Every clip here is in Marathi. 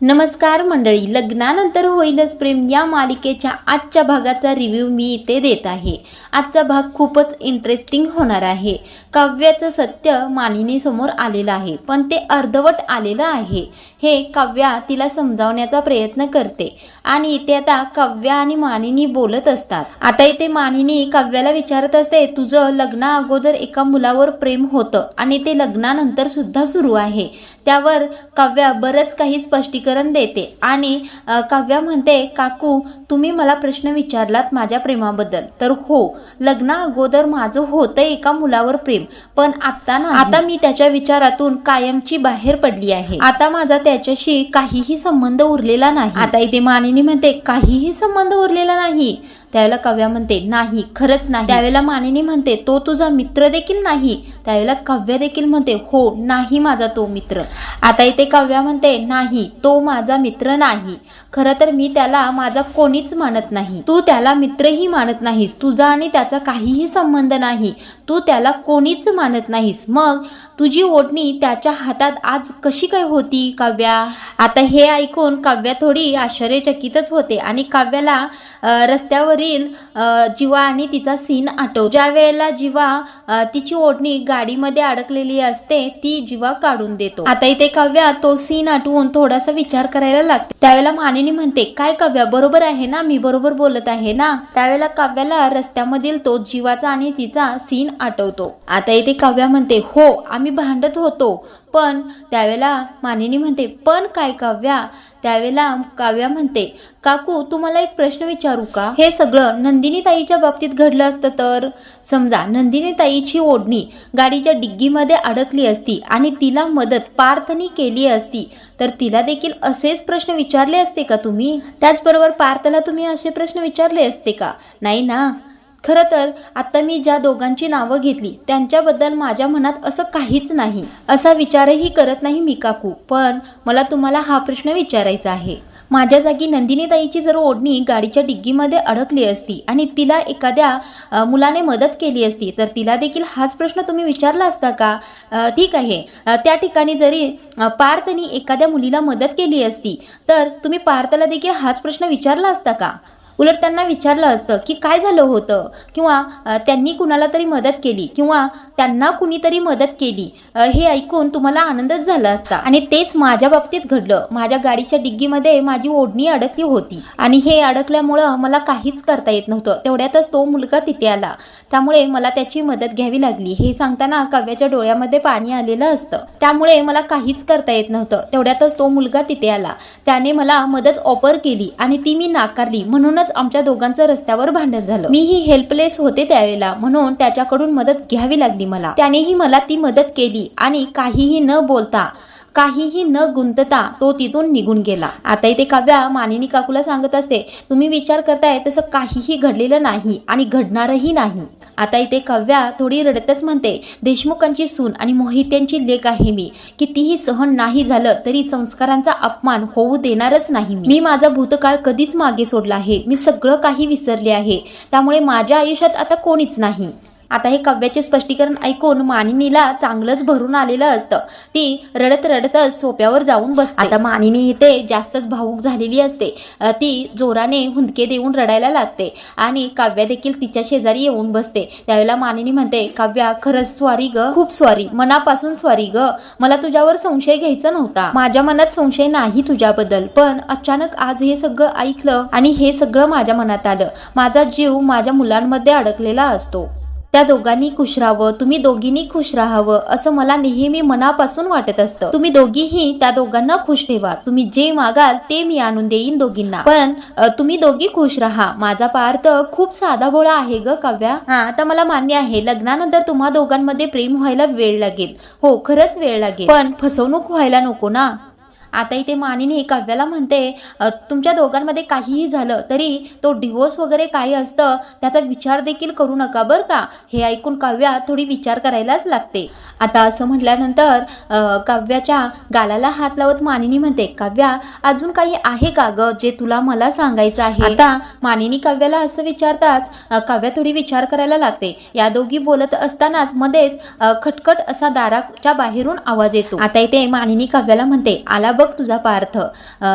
नमस्कार मंडळी लग्नानंतर होईलच प्रेम या मालिकेच्या आजच्या भागाचा रिव्ह्यू मी इथे देत आहे. आजचा भाग खूपच इंटरेस्टिंग होणार आहे. काव्याचं सत्य मानिनीसमोर आलेलं आहे पण ते अर्धवट आलेलं आहे. हे काव्या तिला समजावण्याचा प्रयत्न करते. आणि इथे आता काव्या आणि मानिनी बोलत असतात. आता इथे मानिनी काव्याला विचारत असते तुझं लग्ना अगोदर एका मुलावर प्रेम होतं आणि ते लग्नानंतर सुद्धा सुरू आहे. त्यावर काव्या बरंच काही स्पष्टीकरण देते आणि काव्या म्हणते काकू तुम्ही मला प्रश्न विचारलात माझ्या प्रेमाबद्दल. तर हो लग्ना अगोदर माझं होतं एका मुलावर प्रेम पण आता ना आता मी त्याच्या विचारातून कायमची बाहेर पडली आहे. आता माझा त्याच्याशी काहीही संबंध उरलेला नाही. आता इथे मानिनी म्हणते काहीही संबंध उरलेला नाही. त्यावेळेला कव्या म्हणते नाही खरंच नाही. त्यावेळेला मानिनी म्हणते तो तुझा मित्र देखील नाही. त्यावेळेला काव्य देखील म्हणते हो नाही माझा तो मित्र. आता इथे काव्या म्हणते नाही तो माझा मित्र नाही. खरं तर मी त्याला माझा कोणीच मानत नाही. तू त्याला मित्रही मानत नाहीस. तुझा आणि त्याचा काहीही संबंध नाही. तू त्याला कोणीच मानत नाहीस. मग तुझी ओढणी त्याच्या हातात आज कशी काय होती काव्या? आता हे ऐकून काव्या थोडी आश्चर्यचकितच होते आणि काव्याला रस्त्यावरील जिवा जीवा आणि तिचा सीन आठव. ज्या वेळेला जीवा तिची ओढणी गाडीमध्ये अडकलेली असते ती जीवा काढून देतो. आता इथे काव्या तो सीन आठवून थोडासा विचार करायला लागते. त्यावेळेला मानिनी म्हणते काय काव्या बरोबर आहे ना? मी बरोबर बोलत आहे ना? त्यावेळेला काव्याला रस्त्यामधील तो जीवाचा आणि तिचा सीन आठवतो. आता इथे काव्या म्हणते हो आम्ही भांडत होतो. पण त्यावेळेला मानिनी म्हणते पण काय काव्या? त्यावेळेला काव्या म्हणते काकू तुम्हाला एक प्रश्न विचारू का? हे सगळं नंदिनी ताईच्या बाबतीत घडलं असतं तर? समजा नंदिनी ताईची ओढणी गाडीच्या डिग्गीमध्ये अडकली असती आणि तिला मदत पार्थनी केली असती तर तिला देखील असेच प्रश्न विचारले असते का तुम्ही? त्याचबरोबर पार्थला तुम्ही असे प्रश्न विचारले असते का? नाही ना? खरं तर आता मी ज्या दोघांची नावं घेतली त्यांच्याबद्दल माझ्या मनात असं काहीच नाही. असा विचारही करत नाही मी काकू पण मला तुम्हाला हा प्रश्न विचारायचा आहे. माझ्या जागी नंदिनीताईची जर ओढणी गाडीच्या डिग्गीमध्ये अडकली असती आणि तिला एखाद्या मुलाने मदत केली असती तर तिला देखील हाच प्रश्न तुम्ही विचारला असता का? ठीक आहे. त्या ठिकाणी जरी पार्थनी एखाद्या मुलीला मदत केली असती तर तुम्ही पार्थला देखील हाच प्रश्न विचारला असता का? उलट त्यांना विचारलं असतं की काय झालं होतं? किंवा त्यांनी कुणाला तरी मदत केली? किंवा त्यांना कुणीतरी मदत केली? हे ऐकून तुम्हाला आनंदच झाला असता? आणि तेच माझ्या बाबतीत घडलं. माझ्या गाडीच्या डिग्गीमध्ये माझी ओढणी अडकली होती. आणि हे अडकल्यामुळं मला काहीच करता येत नव्हतं. तेवढ्यातच तो मुलगा तिथे आला. त्यामुळे मला त्याची मदत घ्यावी लागली. हे सांगताना काव्याच्या डोळ्यामध्ये पाणी आलेलं असतं. त्यामुळे मला काहीच करता येत नव्हतं. तेवढ्यातच तो मुलगा तिथे आला. त्याने मला मदत ऑफर केली आणि ती मी नाकारली. म्हणूनच आमच्या दोघांचं रस्त्यावर भांडण झालं. मीही हेल्पलेस होते त्यावेळेला. म्हणून त्याच्याकडून मदत घ्यावी लागली मला. त्यानेही मला ती मदत केली आणि काहीही न बोलता काहीही न गुंतता तो तिथून निघून गेला. आता इथे काव्या मानिनी काकूला सांगत असते तुम्ही विचार करताय तसं काहीही घडलेलं नाही आणि घडणारही नाही. आता इथे काव्या थोडी रडतच म्हणते देशमुखांची सून आणि मोहित्यांची लेख आहे मी. कितीही सहन नाही झालं तरी संस्कारांचा अपमान होऊ देणारच नाही मी. मी माझा भूतकाळ कधीच मागे सोडला आहे. मी सगळं काही विसरले आहे. त्यामुळे माझ्या आयुष्यात आता कोणीच नाही. आता हे काव्याचे स्पष्टीकरण ऐकून मानिनीला चांगलंच भरून आलेलं असतं. ती रडत रडतच सोप्यावर जाऊन बसते. आता मानिनी इथे जास्तच भावूक झालेली असते. ती जोराने हुंदके देऊन रडायला लागते आणि काव्या देखील तिच्या शेजारी येऊन बसते. त्यावेळेला मानिनी म्हणते काव्या खरंच स्वारी ग. खूप स्वारी. मनापासून स्वारी ग. मला तुझ्यावर संशय घ्यायचा नव्हता. माझ्या मनात संशय नाही तुझ्याबद्दल पण अचानक आज हे सगळं ऐकलं आणि हे सगळं माझ्या मनात आलं. माझा जीव माझ्या मुलांमध्ये अडकलेला असतो. त्या दोघांनी खुश राहावं तुम्ही दोघींनी खुश राहावं असं मला नेहमी मनापासून वाटत असतं. तुम्ही दोघीही त्या दोघांना खुश ठेवा. तुम्ही जे मागाल ते मी आणून देईन दोघींना. पण तुम्ही दोघी खुश राहा. माझा पार्थ खूप साधा भोळा आहे ग काव्या. हा आता मला मान्य आहे लग्नानंतर तुम्हा दोघांमध्ये प्रेम व्हायला वेळ लागेल. हो खरंच वेळ लागेल. पण फसवणूक व्हायला नको ना? आता इथे मानिनी काव्याला म्हणते तुमच्या दोघांमध्ये काहीही झालं तरी तो डिवोर्स वगैरे काही असतं त्याचा विचार देखील करू नका बरं का? हे ऐकून काव्या थोडी विचार करायलाच लागते. आता असं म्हटल्यानंतर काव्याच्या गालाला हात लावत मानिनी म्हणते काव्या अजून काही आहे का ग जे तुला मला सांगायचं आहे? आता मानिनी काव्याला असं विचारताच काव्या थोडी विचार करायला लागते. या दोघी बोलत असतानाच मध्येच खटखट असा दाराच्या बाहेरून आवाज येतो. आता इथे मानिनी काव्याला म्हणते आला बघ बघ तुझा पार्थ.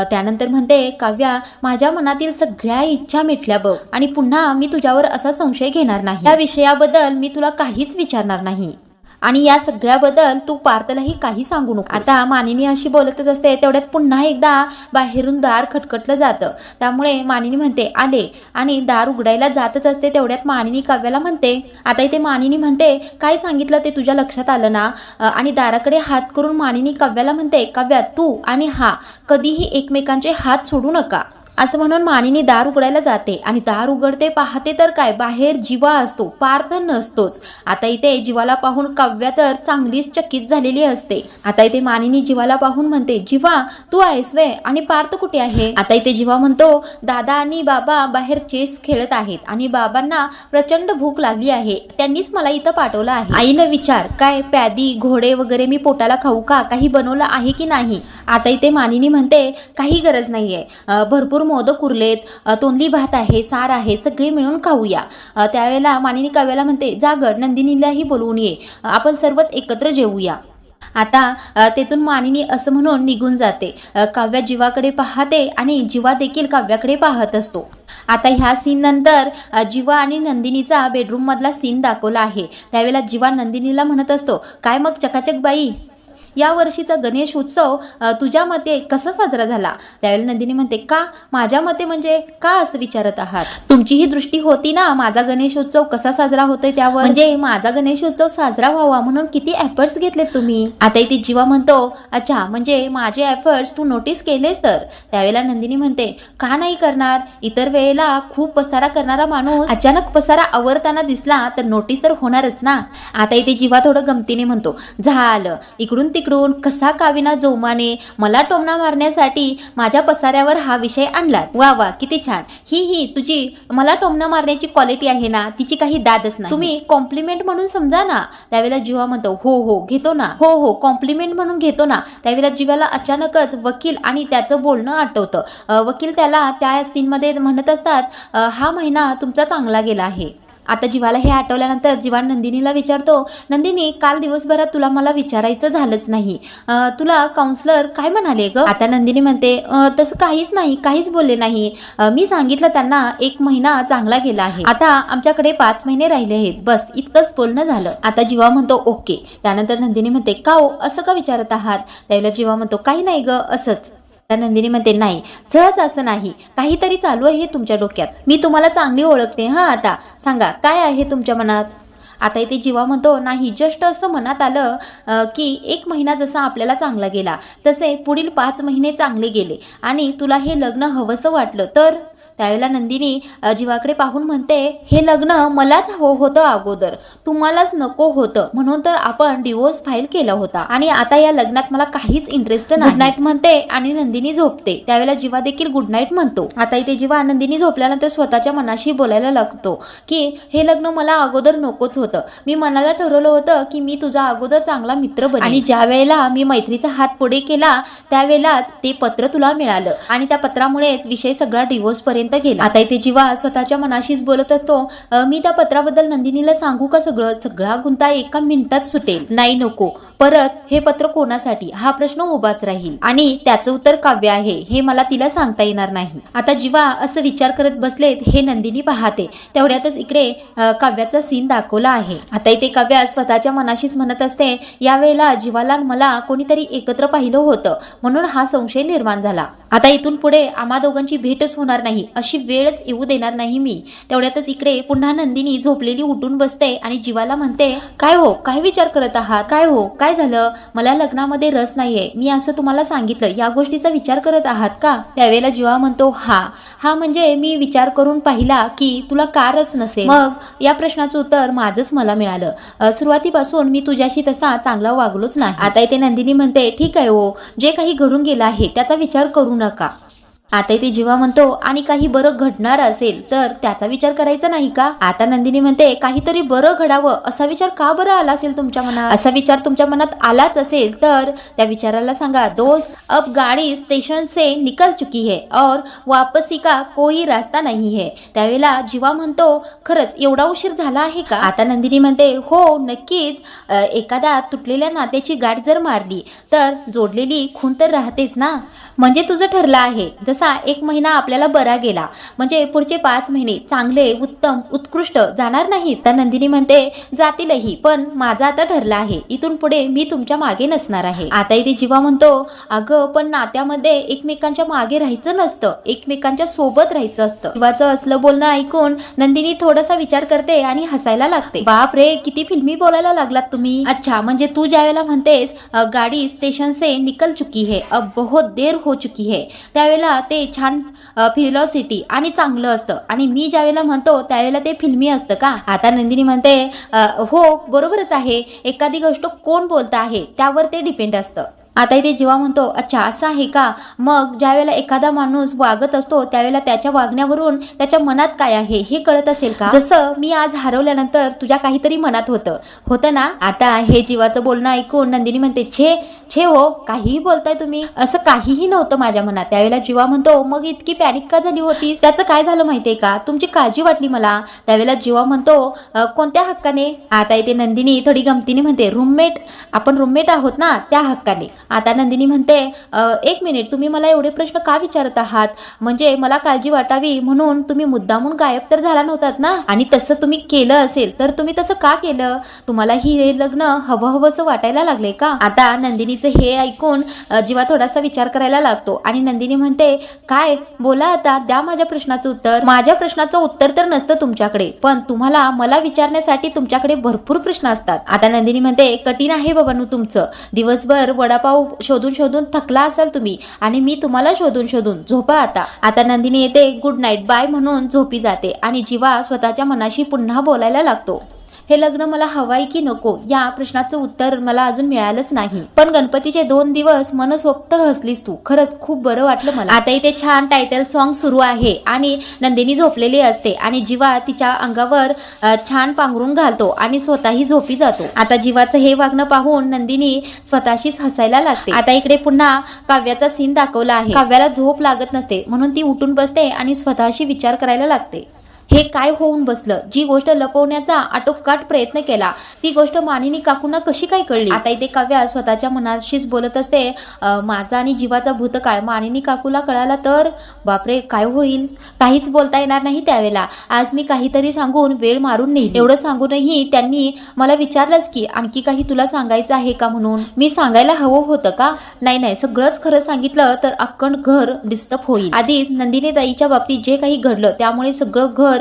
त्यानंतर म्हणते काव्या माझ्या मनातील सगळ्या इच्छा मिटल्या बघ. आणि पुन्हा मी तुझ्यावर असा संशय घेणार नाही. या विषयाबद्दल मी तुला काहीच विचारणार नाही. आणि या सगळ्याबद्दल तू पार्थलाही काही सांगू नको आता मानिनी अशी बोलतच असते तेवढ्यात पुन्हा एकदा बाहेरून दार खटखटलं जातं. त्यामुळे मानिनी म्हणते आले. आणि दार उघडायला जातच असते तेवढ्यात मानिनी काव्याला म्हणते आता इथे मानिनी म्हणते काय सांगितलं ते तुझ्या लक्षात आलं ना? आणि दाराकडे हात करून मानिनी काव्याला म्हणते काव्या तू आणि हा कधीही एकमेकांचे हात सोडू नका. असं म्हणून मानिनी दार उघडायला जाते. आणि दार उघडते पाहते तर काय? बाहेर जीवा असतो पार्थ नसतोच. आता इथे जीवाला पाहून काव्या तर चांगलीच चकित झालेली असते. आता इथे मानिनी जीवाला पाहून म्हणते जीवा तू आहेस वे आणि पार्थ कुठे आहे? आता इथे जीवा म्हणतो दादा आणि बाबा बाहेर चेस खेळत आहेत आणि बाबांना प्रचंड भूक लागली आहे. त्यांनीच मला इथं पाठवलं आहे. आईला विचार काय प्यादी घोडे वगैरे मी पोटाला खाऊ का? काही बनवलं आहे की नाही? आता इथे मानिनी म्हणते काही गरज नाहीये. भरपूर मोदक उरलेत तोंडली भात आहे सार आहे सगळे मिळून खाऊया. त्यावेळेला मानिनी काव्याला म्हणते जागर नंदिनीलाही बोलवून ये आपण सर्वच एकत्र जेवूया आता तेथून मानिनी असं म्हणून निघून जाते. काव्या जीवाकडे पाहते आणि जीवा देखील काव्याकडे पाहत असतो. आता ह्या सीन नंतर जीवा आणि नंदिनीचा बेडरूम मधला सीन दाखवला आहे. त्यावेळेला जीवा नंदिनीला म्हणत असतो काय मग चकाचक बाई? या वर्षीचा गणेश उत्सव तुझ्या मते कसा साजरा झाला? त्यावेळेला नंदिनी म्हणते का? माझ्या मते म्हणजे का असं विचारत आहात? तुमची ही दृष्टी होती ना माझा गणेश उत्सव कसा साजरा होतोय त्यावर? म्हणजे माझा गणेश उत्सव साजरा व्हावा म्हणून किती एफर्ट्स घेतलेत तुम्ही? आता इथे जीवा म्हणतो अच्छा म्हणजे माझे एफर्ट्स तू नोटीस केलेस तर? त्यावेळेला नंदिनी म्हणते का नाही करणार? इतर वेळेला खूप पसारा करणारा माणूस अचानक पसारा आवरताना दिसला तर नोटीस तर होणारच ना. आता इथे जीवा थोडं गमतीने म्हणतो झालं. इकडून तिकडून कसा काविना जोमाने मला टोमणा मारण्यासाठी माझ्या पसाऱ्यावर हा विषय आणला वा वा किती छान. ही ही तुझी मला टोमणा मारण्याची क्वालिटी आहे ना तिची काही दादच नाही. तुम्ही कॉम्प्लिमेंट म्हणून समजा ना त्यावेळेला जीवा म्हणतो हो हो घेतो ना. हो हो कॉम्प्लिमेंट म्हणून घेतो ना त्यावेळेला जीवाला अचानकच वकील आणि त्याचं बोलणं आठवतं. वकील त्याला त्या सीनमध्ये म्हणत असतात हा महिना तुमचा चांगला गेला आहे. आता जीवाला हे आठवल्यानंतर जीवा नंदिनीला विचारतो नंदिनी काल दिवसभरात तुला मला विचारायचं झालंच नाही. तुला काउन्सलर काय म्हणाले ग? आता नंदिनी म्हणते तसं काहीच नाही काहीच बोलले नाही. मी सांगितलं त्यांना एक महिना चांगला गेला आहे. आता आमच्याकडे पाच महिने राहिले आहेत. बस इतकंच बोलणं झालं. आता जीवा म्हणतो ओके. त्यानंतर नंदिनी म्हणते का हो? असं का विचारत आहात? त्यावेळेला जीवा म्हणतो काही नाही ग असंच. नंदिनी म्हणते नाही. सहज असं नाही. काहीतरी चालू आहे तुमच्या डोक्यात. मी तुम्हाला चांगली ओळखते हा आता. सांगा काय आहे तुमच्या मनात? आता इथे जीवा म्हणतो नाही जस्ट असं मनात आलं की एक महिना जसा आपल्याला चांगला गेला तसे पुढील पाच महिने चांगले गेले. आणि तुला हे लग्न हवंसं वाटलं तर? त्यावेळेला नंदिनी जीवाकडे पाहून म्हणते हे लग्न मलाच हवं होतं अगोदर. तुम्हालाच नको होतं. म्हणून तर आपण डिवोर्स फाईल केला होता. आणि आता या लग्नात मला काहीच इंटरेस्ट नाही. गुड नाईट म्हणते आणि नंदिनी झोपते. त्यावेळेला जीवा देखील गुड नाईट म्हणतो. आता इथे जीवा नंदिनी झोपल्यानंतर स्वतःच्या मनाशी बोलायला लागतो की हे लग्न मला अगोदर नकोच होतं. मी मनाला ठरवलं होतं की मी तुझा अगोदर चांगला मित्र बने आणि ज्या वेळेला मी मैत्रीचा हात पुढे केला त्यावेळेलाच ते पत्र तुला मिळालं. आणि त्या पत्रामुळेच विषय सगळा डिवोर्स पर्यंत गेला आता इथे जीवा स्वतःच्या मनाशीच बोलत असतो मी त्या पत्राबद्दल नंदिनीला सांगू का सगळं? सगळा गुंता एका मिनिटात सुटेल. नाही नको. परत हे पत्र कोणासाठी? हा प्रश्न उभाच राहील. आणि त्याचं उत्तर काव्य आहे हे मला तिला सांगता येणार नाही. आता जीवा असं विचार करत बसलेत हे नंदिनी पाहते. तेवढ्यातच इकडे काव्याचा सीन दाखवला आहे. आता इथे काव्या स्वतःच्या मनाशीच म्हणत असते यावेळेला जीवाला मला कोणीतरी एकत्र पाहिलं होतं म्हणून हा संशय निर्माण झाला. आता इथून पुढे आम्हा दोघांची भेटच होणार नाही अशी वेळच येऊ देणार नाही मी. तेवढ्यातच इकडे पुन्हा नंदिनी झोपलेली उठून बसते आणि जीवाला म्हणते काय हो? काय विचार करत आहात? काय हो? काय झालं? मला लग्नामध्ये रस नाहीये. मी असं तुम्हाला सांगितलं. या गोष्टीचा विचार करत आहात का? त्यावेळेला जीवा म्हणतो हा. हा म्हणजे मी विचार करून पाहिला की तुला का रस नसेल? मग? या प्रश्नाचं उत्तर माझंच मला मिळालं. सुरुवातीपासून मी तुझ्याशी तसा चांगला वागलोच नाही. आता इथे नंदिनी म्हणते ठीक आहे हो. जे काही घडून गेलं आहे त्याचा विचार करू नका. आता इथे जेव्हा म्हणतो आणि काही बरं घडणार असेल तर त्याचा विचार करायचा नाही का? आता नंदिनी म्हणते काहीतरी बरं घडावं असा विचार का बरं आला असेल तुमच्या मनात? असा विचार तुमच्या मनात आलाच असेल तर त्या विचाराला सांगा दोस्त अब गाडी स्टेशन से निकल चुकी है और वापसी का कोई रास्ता नाही है. त्यावेळेला जीवा म्हणतो खरंच एवढा उशीर झाला आहे का? आता नंदिनी म्हणते हो नक्कीच एखादा एखाद्या तुटलेल्या नात्याची गाठ जर मारली तर जोडलेली खून तर राहतेच ना? म्हणजे तुझं ठरलं आहे. जसा एक महिना आपल्याला बरा गेला. म्हणजे पुढचे पाच महिने चांगले उत्तम उत्कृष्ट जाणार नाही तर नंदिनी म्हणते जातीलही पण माझं आता ठरलं आहे. इथून पुढे मी तुमच्या मागे नसणार आहे. आता इथे जीवा म्हणतो अगं पण नात्यामध्ये एकमेकांच्या मागे राहायचं नसतं. एकमेकांच्या सोबत राहायचं असतं. जीवाचं असलं बोलणं ऐकून नंदिनी थोडासा विचार करते आणि हसायला लागते. बाप रे किती फिल्मी बोलायला लागलात तुम्ही. अच्छा म्हणजे तू ज्यावेळेला म्हणतेस गाडी स्टेशन से निकल चुकी है. अब बहुत देर हो हो चुकी है त्यावेळेला ते छान फिलॉसिटी आणि चांगलं असतं. आणि मी ज्यावेळेला म्हणतो त्यावेळेला ते फिल्मी असतं का? आता नंदिनी म्हणते हो बरोबरच आहे. एखादी गोष्ट कोण बोलत आहे त्यावर ते डिपेंड असतं. आता इथे जेव्हा म्हणतो अच्छा असं आहे का? मग ज्यावेळेला एखादा माणूस वागत असतो त्यावेळेला त्याच्या वागण्यावरून त्याच्या मनात काय आहे हे कळत असेल का? जसं मी आज हरवल्यानंतर तुझ्या काहीतरी मनात होतं. होतं ना? आता हे जीवाचं बोलणं ऐकून नंदिनी म्हणते छे छे हो काहीही बोलताय तुम्ही. असं काहीही नव्हतं माझ्या मनात. त्यावेळेला जीवा म्हणतो मग इतकी पॅनिक का झाली होती त्याचं काय झालं माहितीये का? तुमची काळजी वाटली मला. त्यावेळेला जीवा म्हणतो कोणत्या हक्काने? आता इथे नंदिनी थोडी गमतीने म्हणते रूममेट आपण रूममेट आहोत ना त्या हक्काने. आता नंदिनी म्हणते एक मिनिट तुम्ही मला एवढे प्रश्न का विचारत आहात? म्हणजे मला काळजी वाटावी म्हणून तुम्ही मुद्दामून गायब तर झाला नव्हतात ना? आणि तसं तुम्ही केलं असेल तर तुम्ही तसं का केलं? तुम्हाला ही हे लग्न हवं हवंसं वाटायला लागले का? आता नंदिनी नंदिनीचं हे ऐकून जीवा थोडासा विचार करायला लागतो. आणि नंदिनी म्हणते काय? बोला आता द्या माझ्या प्रश्नाचं उत्तर. माझ्या प्रश्नाचं उत्तर तर नसतं तुमच्याकडे पण तुम्हाला मला विचारण्यासाठी तुमच्याकडे भरपूर प्रश्न असतात. आता नंदिनी म्हणते कठीण आहे बाबांनो तुमचं. दिवसभर वडापाव शोधून शोधून थकला असाल तुम्ही आणि मी तुम्हाला शोधून शोधून. झोपा आता. आता नंदिनी येते गुड नाईट बाय म्हणून झोपी जाते आणि जीवा स्वतःच्या मनाशी पुन्हा बोलायला लागतो. हे लग्न मला हवाय की नको या प्रश्नाचं उत्तर मला अजून मिळालंच नाही. पण गणपतीचे दोन दिवस मनसोक्त हसलीस तू. खरंच खूप बरं वाटलं मला. आता इथे छान टायटल सॉन्ग सुरू आहे आणि नंदिनी झोपलेली असते आणि जीवा तिच्या अंगावर छान पांघरून घालतो आणि स्वतःही झोपी जातो. आता जीवाचं हे वागणं पाहून नंदिनी स्वतःशीच हसायला लागते. आता इकडे पुन्हा काव्याचा सीन दाखवला आहे. काव्याला झोप लागत नसते म्हणून ती उठून बसते आणि स्वतःशी विचार करायला लागते. हे काय होऊन बसलं? जी गोष्ट लपवण्याचा आटोकाट प्रयत्न केला ती गोष्ट मानिनी काकूंना कशी काय कळली? आता इथे काव्या स्वतःच्या मनाशीच बोलत असते माझा आणि जीवाचा भूतकाळ मानिनी काकूला कळाला तर बापरे काय होईल? काहीच बोलता येणार नाही त्यावेळेला. आज मी काहीतरी सांगून वेळ मारून नेली. एवढं सांगूनही त्यांनी मला विचारलंच की आणखी काही तुला सांगायचं आहे का म्हणून? मी सांगायला हवं होतं का? नाही नाही सगळंच खरं सांगितलं तर अक्कण घर डिस्टर्ब होईल. आधीच नंदिनी ताईच्या बाबतीत जे काही घडलं त्यामुळे सगळं घर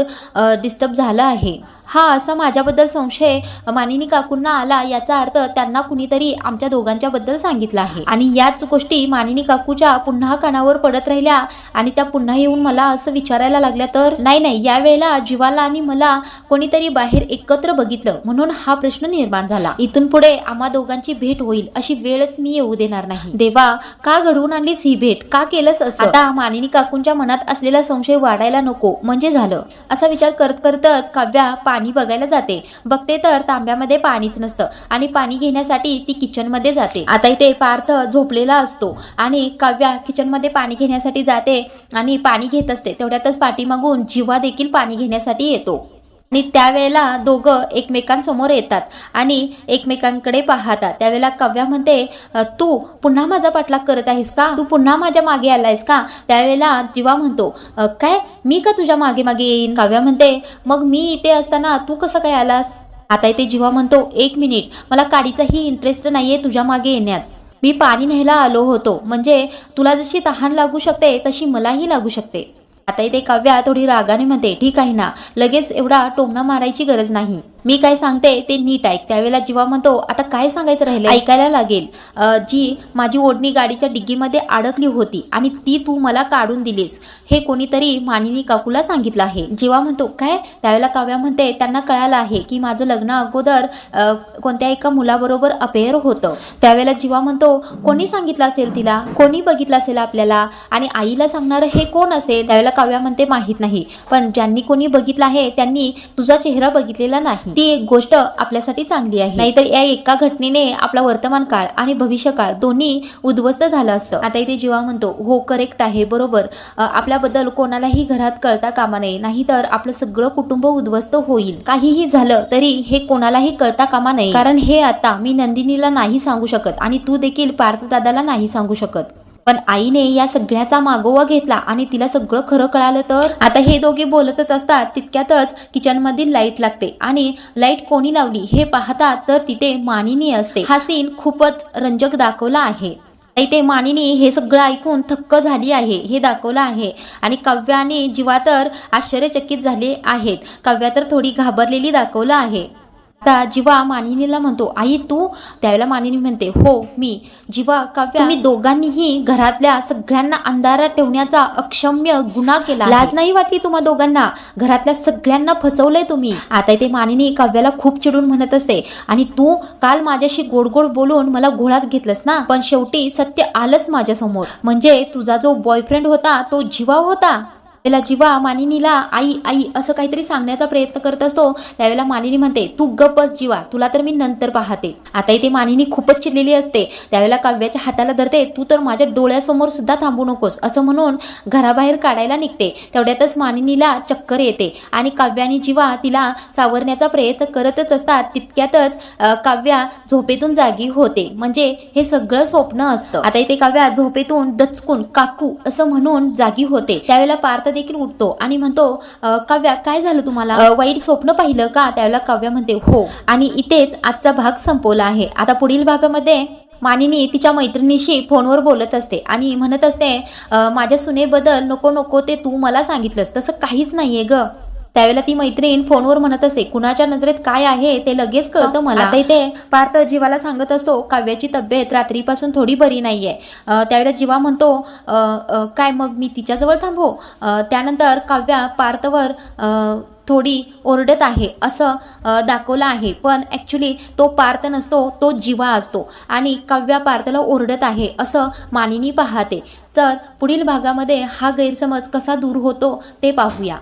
डिस्टर्ब झालं आहे. हा असा माझ्याबद्दल संशय मानिनी काकूंना आला याचा अर्थ त्यांना कुणीतरी आमच्या दोघांच्या बद्दल सांगितलं आहे. आणि याच गोष्टी मानिनी काकूच्या पुन्हा कानावर पडत राहिल्या आणि त्या पुन्हा येऊन मला असं विचारायला लागल्या तर नाही नाही यावेळेला जीवाला आणि मला कोणीतरी बाहेर एकत्र बघितलं म्हणून हा प्रश्न निर्माण झाला. इथून पुढे आम्हा दोघांची भेट होईल अशी वेळच मी येऊ देणार नाही. देवा का घडवून आणलीस ही भेट? का केलंस असं? आता मानिनी काकूंच्या मनात असलेला संशय वाढायला नको म्हणजे झालं. असा विचार करत करतच काव्या पाणी बघायला जाते. बघते तर तांब्यामध्ये पाणीच नसतं आणि पाणी घेण्यासाठी ती किचनमध्ये जाते. आता इथे पार्थ झोपलेला असतो आणि काव्या किचनमध्ये पाणी घेण्यासाठी जाते आणि पाणी घेत असते. तेवढ्यातच पाठीमागून जिवा देखील पाणी घेण्यासाठी येतो. आणि त्यावेळेला दोघं एकमेकांसमोर येतात आणि एकमेकांकडे पाहतात. त्यावेळेला काव्या म्हणते तू पुन्हा माझा पाठलाग करत आहेस का? तू पुन्हा माझ्या मागे आलायस का? त्यावेळेला जीवा म्हणतो काय? मी का तुझ्या मागे मागे येईन? काव्या म्हणते मग मी इथे असताना तू कसं काय आलास? आता इथे जीवा म्हणतो एक मिनिट मला काडीचाही इंटरेस्ट नाहीये तुझ्या मागे येण्यात. मी पाणी न्यायला आलो होतो. म्हणजे तुला जशी तहान लागू शकते तशी मलाही लागू शकते. आता इथे काव्या थोडी रागाने म्हणते ठीक आहे ना. लगेच एवढा टोमणा मारायची गरज नाही. मी काय सांगते ते नीट ऐक. त्यावेळेला जीवा म्हणतो आता काय सांगायचं राहिलं ऐकायला लागेल. जी माझी ओढणी गाडीच्या डिग्गीमध्ये अडकली होती आणि ती तू मला काढून दिलीस. हे कोणीतरी मानिनी काकूला सांगितलं आहे. जीवा म्हणतो काय? त्यावेळेला काव्या म्हणते त्यांना कळालं आहे की माझं लग्न अगोदर कोणत्या एका मुलाबरोबर अपेअर होतं. त्यावेळेला जीवा म्हणतो कोणी सांगितलं असेल तिला? कोणी बघितलं असेल आपल्याला? आणि आईला सांगणारं हे कोण असेल? त्यावेळेला काव्या म्हणते माहीत नाही. पण ज्यांनी कोणी बघितलं आहे त्यांनी तुझा चेहरा बघितलेला नाही. ती एक गोष्ट आपल्यासाठी चांगली आहे. नाहीतर या एका घटनेने आपला वर्तमान काळ आणि भविष्य काळ दोन्ही उद्ध्वस्त झालं असतं. आता इथे जीवा म्हणतो हो करेक्ट आहे बरोबर. आपल्याबद्दल कोणालाही घरात कळता कामा नये. नाहीतर आपलं सगळं कुटुंब उद्ध्वस्त होईल. काहीही झालं तरी हे कोणालाही कळता कामा नये. कारण हे आता मी नंदिनीला नाही सांगू शकत आणि तू देखील पार्थदादाला नाही सांगू शकत. पण आईने या सगळ्याचा मागोवा घेतला आणि तिला सगळं खरं कळालं तर? आता हे दोघे बोलतच असतात तितक्यातच किचनमधील लाइट लागते आणि लाइट कोणी लावली हे पाहता तर तिथे मानिनी असते. हा सीन खूपच रंजक दाखवला आहे. इथे मानिनी हे सगळं ऐकून थक्क झाली आहे हे दाखवलं आहे आणि काव्याने जीवा तर आश्चर्यचकित झाले आहेत. काव्या तर थोडी घाबरलेली दाखवलं आहे. आता जीवा मानिनीला म्हणतो आई तू त्यावेळेला मानिनी म्हणते हो मी. जीवा काव्या तुम्ही दोघांनीही घरातल्या सगळ्यांना अंधारात ठेवण्याचा अक्षम्य गुन्हा केला लाज नाही वाटली तुम्हा दोघांना? घरातल्या सगळ्यांना फसवलंय तुम्ही. आता इथे मानिनी काव्याला खूप चिडून म्हणत असते आणि तू काल माझ्याशी गोड गोड बोलून मला घोळात घेतलंस ना? पण शेवटी सत्य आलंच माझ्यासमोर म्हणजे तुझा जो बॉयफ्रेंड होता तो जीवा होता. त्याला जीवा मानिनीला आई आई असं काहीतरी सांगण्याचा प्रयत्न करत असतो. त्यावेळेला मानिनी म्हणते तू गप्पच जीवा तुला तर मी नंतर पाहते. आता इथे मानिनी खूपच चिडलेली असते. त्यावेळेला काव्याच्या हाताला धरते तू तर माझ्या डोळ्यासमोर सुद्धा थांबू नकोस. असं म्हणून घराबाहेर काढायला निघते. तेवढ्यातच मानिनीला चक्कर येते आणि काव्यानी जिवा जीवा तिला सावरण्याचा प्रयत्न करतच असतात. तितक्यातच काव्या झोपेतून जागी होते. म्हणजे हे सगळं स्वप्न असतं. आता इथे काव्या झोपेतून दचकून काकू असं म्हणून जागी होते. त्यावेळेला पार्थ देखील उठतो. आणि म्हणतो काव्या काय झालं तुम्हाला? वाईट स्वप्न पाहिलं का? त्यावेळेला काव्या म्हणते हो. आणि इथेच आजचा भाग संपवला आहे. आता पुढील भागामध्ये मानिनी तिच्या मैत्रिणीशी फोनवर बोलत असते आणि म्हणत असते माझ्या सुनेबद्दल नको नको ते तू मला सांगितलंस. तसं काहीच नाहीये ग. त्यावेळेला ती मैत्रीण फोनवर म्हणत असते कुणाच्या नजरेत काय आहे ते लगेच कळतं मला. आता इथे पार्थ जीवाला सांगत असतो काव्याची तब्येत रात्रीपासून थोडी बरी नाहीये. त्यावेळेला जीवा म्हणतो काय मग मी तिच्याजवळ थांबू? त्यानंतर काव्या पार्थवर थोडी ओरडत आहे असं दाखवलं आहे. पण ॲक्च्युली तो पार्थ नसतो तो जीवा असतो. आणि काव्या पार्थला ओरडत आहे असं मानिनी पाहते. तर पुढील भागामध्ये हा गैरसमज कसा दूर होतो ते पाहूया.